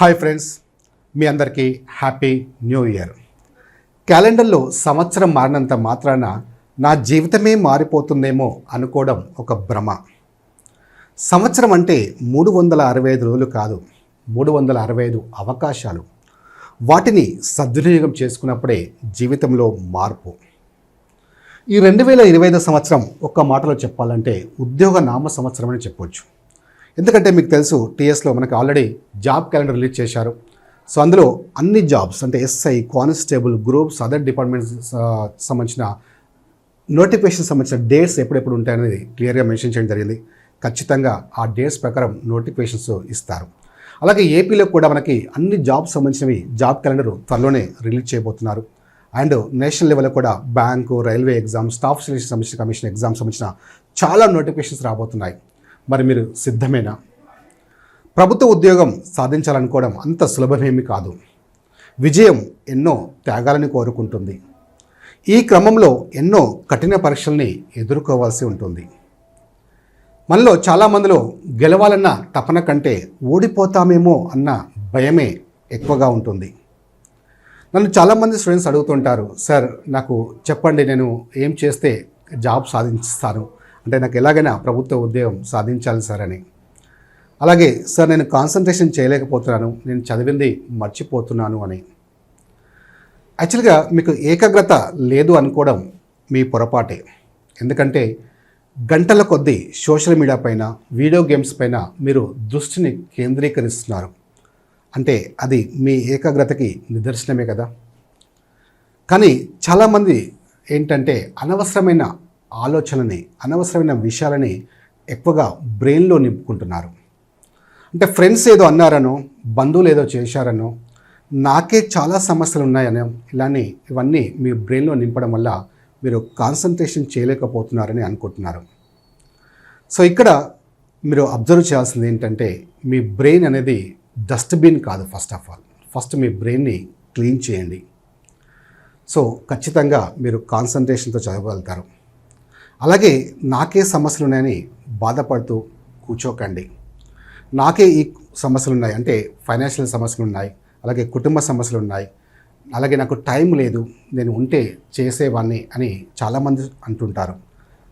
Hi friends మీ అందరికీ happy new year. క్యాలెండర్లో సంవత్సరం మారినంత మాత్రాన నా జీవితమే మారిపోతుందేమో అనుకోవడం ఒక భ్రమ. సంవత్సరం అంటే మూడు వందల అరవై ఐదు రోజులు కాదు మూడు వందల అరవై ఐదు అవకాశాలు. వాటిని సద్వినియోగం చేసుకున్నప్పుడే జీవితంలో మార్పు. ఈ రెండు వేల ఇరవై ఐదు సంవత్సరం ఒక్క మాటలో చెప్పాలంటే ఉద్యోగ నామ సంవత్సరం అని చెప్పొచ్చు. ఎందుకంటే మీకు తెలుసు టీఎస్లో మనకి ఆల్రెడీ జాబ్ క్యాలెండర్ రిలీజ్ చేశారు. సో అందులో అన్ని జాబ్స్ అంటే SI constable groups other departments సంబంధించిన నోటిఫికేషన్ సంబంధించిన డేట్స్ ఎప్పుడెప్పుడు ఉంటాయనేది క్లియర్గా మెన్షన్ చేయడం జరిగింది. ఖచ్చితంగా ఆ డేట్స్ ప్రకారం నోటిఫికేషన్స్ ఇస్తారు. అలాగే ఏపీలో కూడా మనకి అన్ని జాబ్స్ సంబంధించినవి జాబ్ క్యాలెండర్ త్వరలోనే రిలీజ్ చేయబోతున్నారు. అండ్ నేషనల్ లెవెల్లో కూడా bank railway exam staff selection సంబంధించిన కమిషన్ ఎగ్జామ్ సంబంధించిన చాలా నోటిఫికేషన్స్ రాబోతున్నాయి. మరి మీరు సిద్ధమేనా? ప్రభుత్వ ఉద్యోగం సాధించాలనుకోవడం అంత సులభమేమి కాదు. విజయం ఎన్నో త్యాగాలని కోరుకుంటుంది. ఈ క్రమంలో ఎన్నో కఠిన పరీక్షల్ని ఎదుర్కోవాల్సి ఉంటుంది. మనలో చాలామందిలో గెలవాలన్న తపన కంటే ఓడిపోతామేమో అన్న భయమే ఎక్కువగా ఉంటుంది. నన్ను చాలామంది స్టూడెంట్స్ అడుగుతుంటారు సార్ నాకు చెప్పండి నేను ఏం చేస్తే జాబ్ సాధిస్తాను అంటే నాకు ఎలాగైనా ప్రభుత్వ ఉద్యోగం సాధించాలి సార్ అని. అలాగే సార్ నేను కాన్సన్ట్రేషన్ చేయలేకపోతున్నాను. నేను చదివింది మర్చిపోతున్నాను అని. యాక్చువల్గా మీకు ఏకాగ్రత లేదు అనుకోవడం మీ పొరపాటే. ఎందుకంటే గంటల కొద్దీ సోషల్ మీడియా పైన వీడియో గేమ్స్ పైన మీరు దృష్టిని కేంద్రీకరిస్తున్నారు. అంటే అది మీ ఏకాగ్రతకి నిదర్శనమే కదా. కానీ చాలామంది ఏంటంటే అనవసరమైన ఆలోచనని అనవసరమైన విషయాలని ఎక్కువగా బ్రెయిన్లో నింపుకుంటున్నారు. అంటే ఫ్రెండ్స్ ఏదో అన్నారనో బంధువులు ఏదో చేశారనో నాకే చాలా సమస్యలు ఉన్నాయనో ఇలానే ఇవన్నీ మీ బ్రెయిన్లో నింపడం వల్ల మీరు కాన్సన్ట్రేషన్ చేయలేకపోతున్నారని అనుకుంటున్నారు. సో ఇక్కడ మీరు అబ్జర్వ్ చేయాల్సింది ఏంటంటే మీ బ్రెయిన్ అనేది డస్ట్బిన్ కాదు ఫస్ట్ ఆఫ్ ఆల్. ఫస్ట్ మీ బ్రెయిన్ని క్లీన్ చేయండి. సో ఖచ్చితంగా మీరు కాన్సన్ట్రేషన్తో చదవగలుగుతారు. అలాగే నాకే సమస్యలు ఉన్నాయని బాధపడుతూ కూర్చోకండి. నాకే ఈ సమస్యలు ఉన్నాయి అంటే ఫైనాన్షియల్ సమస్యలు ఉన్నాయి అలాగే కుటుంబ సమస్యలు ఉన్నాయి అలాగే నాకు టైం లేదు. నేను ఉంటే చేసేవాడిని అని చాలామంది అంటుంటారు.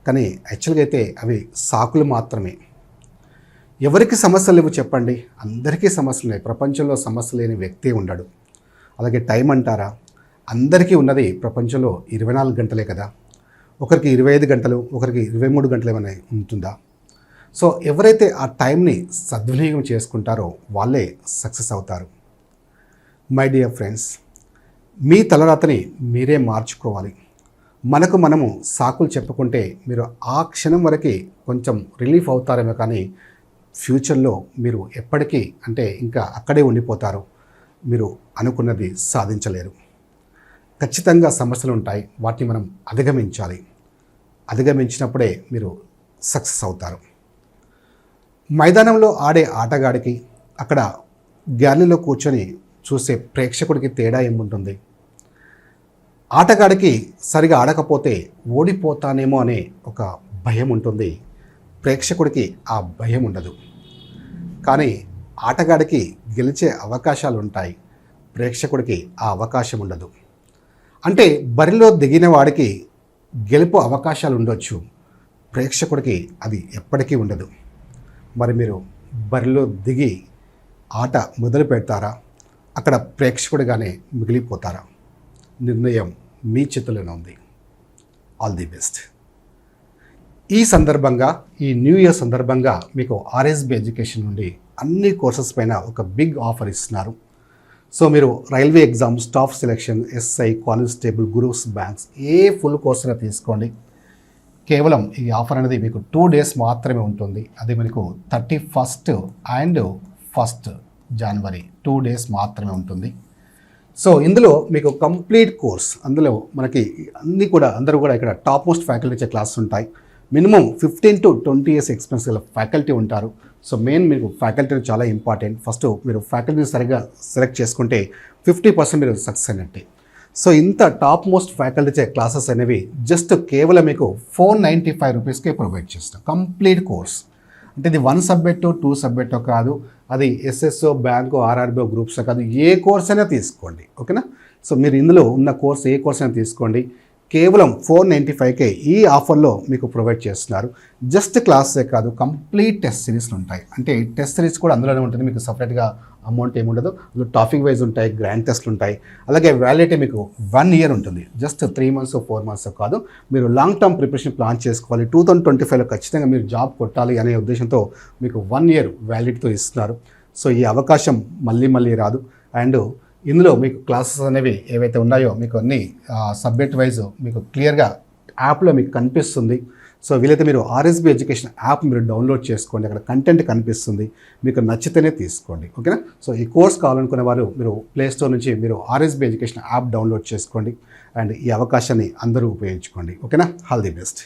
కానీ యాక్చువల్గా అయితే అవి సాకులు మాత్రమే. ఎవరికి సమస్యలు లేవు చెప్పండి. అందరికీ సమస్యలు ఉన్నాయి ప్రపంచంలో సమస్య లేని వ్యక్తి ఉండడు. అలాగే టైం అంటారా? అందరికీ ఉన్నది ప్రపంచంలో ఇరవై నాలుగు గంటలే కదా. ఒకరికి ఇరవై ఐదు గంటలు ఒకరికి ఇరవై మూడు గంటలు ఏమైనా ఉంటుందా? సో ఎవరైతే ఆ టైంని సద్వినియోగం చేసుకుంటారో వాళ్ళే సక్సెస్ అవుతారు. మై డియర్ ఫ్రెండ్స్ మీ తలరాతని మీరే మార్చుకోవాలి. మనకు మనము సాకులు చెప్పుకుంటే మీరు ఆ క్షణం వరకు కొంచెం రిలీఫ్ అవుతారేమో కానీ ఫ్యూచర్లో మీరు ఎప్పటికీ అంటే ఇంకా అక్కడే ఉండిపోతారు. మీరు అనుకున్నది సాధించలేరు. ఖచ్చితంగా సమస్యలు ఉంటాయి. వాటిని మనం అధిగమించాలి. అధిగమించినప్పుడే మీరు సక్సెస్ అవుతారు. మైదానంలో ఆడే ఆటగాడికి అక్కడ గ్యాలరీలో కూర్చొని చూసే ప్రేక్షకుడికి తేడా ఏముంటుంది? ఆటగాడికి సరిగా ఆడకపోతే ఓడిపోతానేమో అనే ఒక భయం ఉంటుంది. ప్రేక్షకుడికి ఆ భయం ఉండదు. కానీ ఆటగాడికి గెలిచే అవకాశాలు ఉంటాయి ప్రేక్షకుడికి ఆ అవకాశం ఉండదు. అంటే బరిలో దిగిన వాడికి గెలుపు అవకాశాలు ఉండొచ్చు ప్రేక్షకుడికి అది ఎప్పటికీ ఉండదు. మరి మీరు బరిలో దిగి ఆట మొదలు పెడతారా? అక్కడ ప్రేక్షకుడిగానే మిగిలిపోతారా? నిర్ణయం మీ చేతిలోనే ఉంది. ఆల్ ది బెస్ట్ ఈ సందర్భంగా ఈ న్యూ ఇయర్ సందర్భంగా మీకు ఆర్ఎస్బి ఎడ్యుకేషన్ నుండి అన్ని కోర్సెస్ పైన ఒక బిగ్ ఆఫర్ ఇస్తున్నారు. సో మీరు railway exam staff selection SI constable groups banks ఏ ఫుల్ కోర్సున తీసుకోండి. కేవలం ఈ ఆఫర్ అనేది మీకు టూ డేస్ మాత్రమే ఉంటుంది. అది మనకు thirty first and first January two days మాత్రమే ఉంటుంది. సో ఇందులో మీకు కంప్లీట్ కోర్స్ అందులో మనకి అన్నీ కూడా అందరూ కూడా ఇక్కడ టాప్ మోస్ట్ ఫ్యాకల్టీ ఇచ్చే ఉంటాయి. Minimum fifteen to twenty years experience గల ఫ్యాకల్టీ ఉంటారు. సో మెయిన్ మీకు ఫ్యాకల్టీ చాలా ఇంపార్టెంట్ ఫస్ట్ మీరు ఫ్యాకల్టీని సరిగ్గా సెలెక్ట్ చేసుకుంటే ఫిఫ్టీ పర్సెంట్ మీరు సక్సెస్ అయినట్టే. సో ఇంత టాప్ మోస్ట్ ఫ్యాకల్టీ క్లాసెస్ అనేవి జస్ట్ కేవలం మీకు ఫోర్ నైంటీ ఫైవ్ రూపీస్కే ప్రొవైడ్ చేస్తాం కంప్లీట్ కోర్స్ అంటే ఇది వన్ సబ్జెక్టో టూ సబ్జెక్టో కాదు. అది ఎస్ఎస్ఓ బ్యాంకు ఆర్ఆర్బిఓ గ్రూప్స్ కాదు. ఏ కోర్స్ అయినా తీసుకోండి. ఓకేనా సో మీరు ఇందులో ఉన్న కోర్స్ ఏ కోర్స్ అయినా తీసుకోండి. కేవలం ఫోర్ నైంటీ ఫైవ్కే ఈ ఆఫర్లో మీకు ప్రొవైడ్ చేస్తున్నారు. జస్ట్ క్లాసే కాదు కంప్లీట్ టెస్ట్ సిరీస్లు ఉంటాయి. అంటే టెస్ట్ సిరీస్ కూడా అందులోనే ఉంటుంది. మీకు సపరేట్గా అమౌంట్ ఏమి ఉండదు అందులో టాపిక్ వైజ్ ఉంటాయి గ్రాండ్ టెస్ట్లు ఉంటాయి. అలాగే వ్యాలిడిటీ మీకు వన్ ఇయర్ ఉంటుంది. Just three months four months కాదు. మీరు లాంగ్ టర్మ్ ప్రిపరేషన్ ప్లాన్ చేసుకోవాలి. టూ థౌసండ్ ట్వంటీ ఫైవ్లో ఖచ్చితంగా మీరు జాబ్ కొట్టాలి అనే ఉద్దేశంతో మీకు వన్ ఇయర్ వ్యాలిడిటీతో ఇస్తున్నారు. సో ఈ అవకాశం మళ్ళీ మళ్ళీ రాదు. అండ్ ఇందులో మీకు క్లాసెస్ అనేవి ఏవైతే ఉన్నాయో మీకు అన్ని సబ్జెక్ట్ వైజ్ మీకు క్లియర్గా యాప్లో మీకు కనిపిస్తుంది. సో వీలైతే మీరు ఆర్ఎస్బి ఎడ్యుకేషన్ యాప్ మీరు డౌన్లోడ్ చేసుకోండి. అక్కడ కంటెంట్ కనిపిస్తుంది. మీకు నచ్చితేనే తీసుకోండి. ఓకేనా? సో ఈ కోర్స్ కావాలనుకునే వారు మీరు ప్లేస్టోర్ నుంచి మీరు ఆర్ఎస్బి ఎడ్యుకేషన్ యాప్ డౌన్లోడ్ చేసుకోండి. అండ్ ఈ అవకాశాన్ని అందరూ ఉపయోగించుకోండి. ఓకేనా? All the best